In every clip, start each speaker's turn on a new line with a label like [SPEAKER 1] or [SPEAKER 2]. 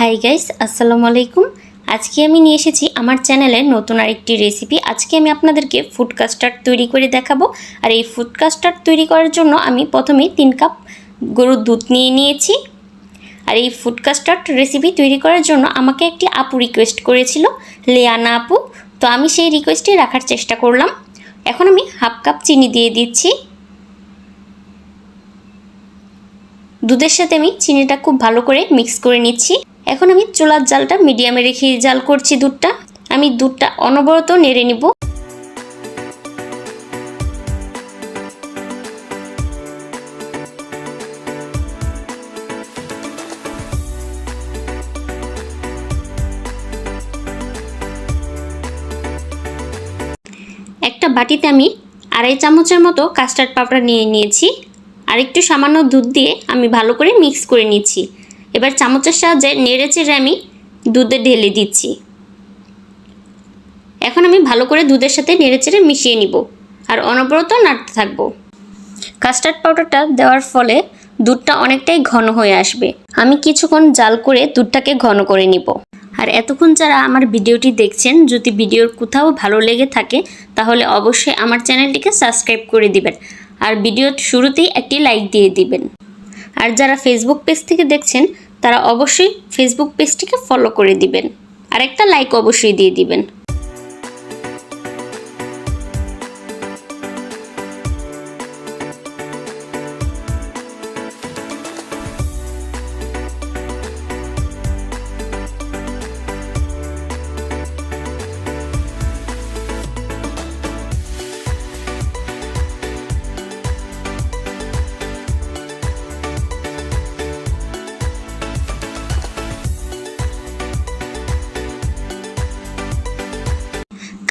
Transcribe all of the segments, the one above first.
[SPEAKER 1] Hi guys আসসালামু আলাইকুম। আজকে আমি নিয়ে এসেছি আমার চ্যানেলে নতুন আরেকটি রেসিপি আজকে আমি আপনাদেরকে ফুড কাস্টার্ড তৈরি করে দেখাবো। আর এই ফুড কাস্টার্ড তৈরি করার জন্য আমি প্রথমে তিন কাপ গরুর দুধ নিয়ে নিয়েছি। আর এই ফুড কাস্টার্ড রেসিপি তৈরি করার জন্য আমাকে একটি আপু রিকোয়েস্ট করেছিল, লেয়ানা আপু। তো আমি সেই রিকোয়েস্টে রাখার চেষ্টা করলাম। এখন আমি হাফ কাপ চিনি দিয়ে দিচ্ছি। দুধের সাথে আমি চিনিটা খুব ভালো করে মিক্স করে নিচ্ছি। এখন আমি চুলার জালটা মিডিয়ামে রেখে জাল করছি দুধটা। আমি দুধটা অনবরত নেড়ে নিব। একটা বাটিতে আমি আড়াই চামচের মতো কাস্টার্ড পাউডার নিয়ে নিয়েছি। আর একটু সামান্য দুধ দিয়ে আমি ভালো করে মিক্স করে নিচ্ছি। এবার চামচের সাহায্যে নেড়ে চেড়ে আমি দুধে ঢেলে দিচ্ছি। এখন আমি ভালো করে দুধের সাথে নেড়ে চেড়ে মিশিয়ে নিব আর অনবরত নাড়তে থাকব। কাস্টার্ড পাউডারটা দেওয়ার ফলে দুধটা অনেকটাই ঘন হয়ে আসবে। আমি কিছুক্ষণ জাল করে দুধটাকে ঘন করে নিব। আর এতক্ষণ যারা আমার ভিডিওটি দেখছেন, যদি ভিডিওর কোথাও ভালো লেগে থাকে, তাহলে অবশ্যই আমার চ্যানেলটিকে সাবস্ক্রাইব করে দিবেন। আর ভিডিওর শুরুতেই একটি লাইক দিয়ে দিবেন। আর যারা ফেসবুক পেজ থেকে দেখছেন, তারা অবশ্যই ফেসবুক পেজটিকে ফলো করে দিবেন। আর একটা লাইক অবশ্যই দিয়ে দিবেন।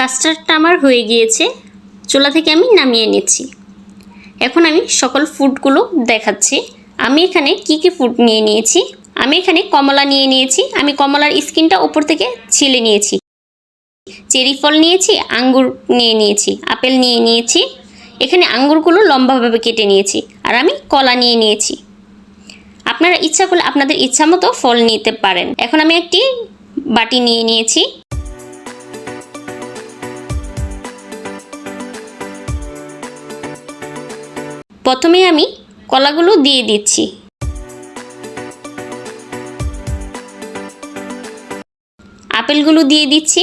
[SPEAKER 1] কাস্টার্ডটা আমার হয়ে গিয়েছে। চুলা থেকে আমি নামিয়ে নিচ্ছি। এখন আমি সকল ফুডগুলো দেখাচ্ছি। আমি এখানে কি কি ফুড নিয়ে নিয়েছি? আমি এখানে কমলা নিয়ে নিয়েছি। আমি কমলার স্কিনটা ওপর থেকে ছিলে নিয়েছি। চেরি ফল নিয়েছি, আঙ্গুর নিয়ে নিয়েছি, আপেল নিয়ে নিয়েছি। এখানে আঙ্গুরগুলো লম্বাভাবে কেটে নিয়েছি আর আমি কলা নিয়ে নিয়েছি। আপনারা ইচ্ছা করলে আপনাদের ইচ্ছা মতো ফল নিতে পারেন। এখন আমি একটি বাটি নিয়ে নিয়েছি। প্রথমে আমি কলাগুলো দিয়ে দিচ্ছি। আপেলগুলো দিয়ে দিচ্ছি।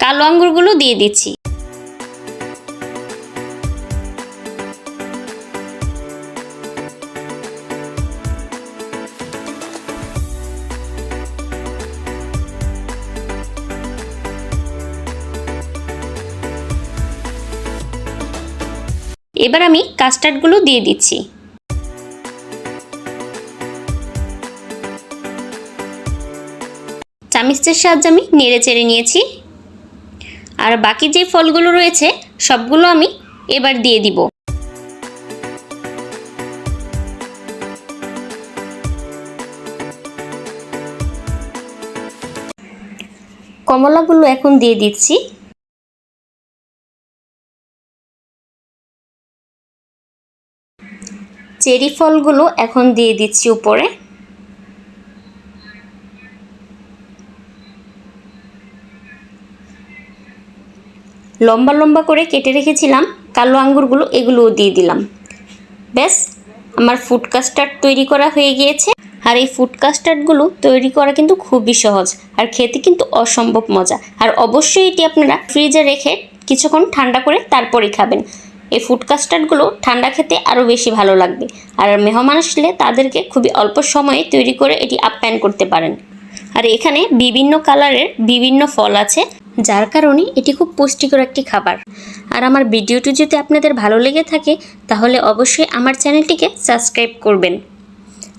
[SPEAKER 1] কালো আঙ্গুরগুলো দিয়ে দিচ্ছি। এবার আমি কাস্টার্ডগুলো দিয়ে দিচ্ছি। চামিচের সাহায্যে আমি নেড়ে চেড়ে নিয়েছি। আর বাকি যে ফলগুলো রয়েছে, সবগুলো আমি এবার দিয়ে দিব। কমলাগুলো এখন দিয়ে দিচ্ছি। চেরি ফলগুলো এখন দিয়ে দিচ্ছি উপরে। লম্বা লম্বা করে কেটে রেখেছিলাম, কালো আঙ্গুরগুলো এগুলোও দিয়ে দিলাম। ব্যাস, আমার ফুড কাস্টার্ড তৈরি করা হয়ে গিয়েছে। আর এই ফুড কাস্টার্ডগুলো তৈরি করা কিন্তু খুবই সহজ আর খেতে কিন্তু অসম্ভব মজা। আর অবশ্যই এটি আপনারা ফ্রিজে রেখে কিছুক্ষণ ঠান্ডা করে তারপরে খাবেন। এই ফুড কাস্টার্ডগুলো ঠান্ডা খেতে আরও বেশি ভালো লাগবে। আর মেহমান আসলে তাদেরকে খুবই অল্প সময়ে তৈরি করে এটি আপ্যায়ন করতে পারেন। আর এখানে বিভিন্ন কালারের বিভিন্ন ফল আছে, যার কারণে এটি খুব পুষ্টিকর একটি খাবার। আর আমার ভিডিওটি যদি আপনাদের ভালো লেগে থাকে, তাহলে অবশ্যই আমার চ্যানেলটিকে সাবস্ক্রাইব করবেন।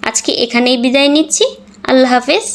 [SPEAKER 1] আজকে এখানেই বিদায় নিচ্ছি। আল্লাহ হাফেজ।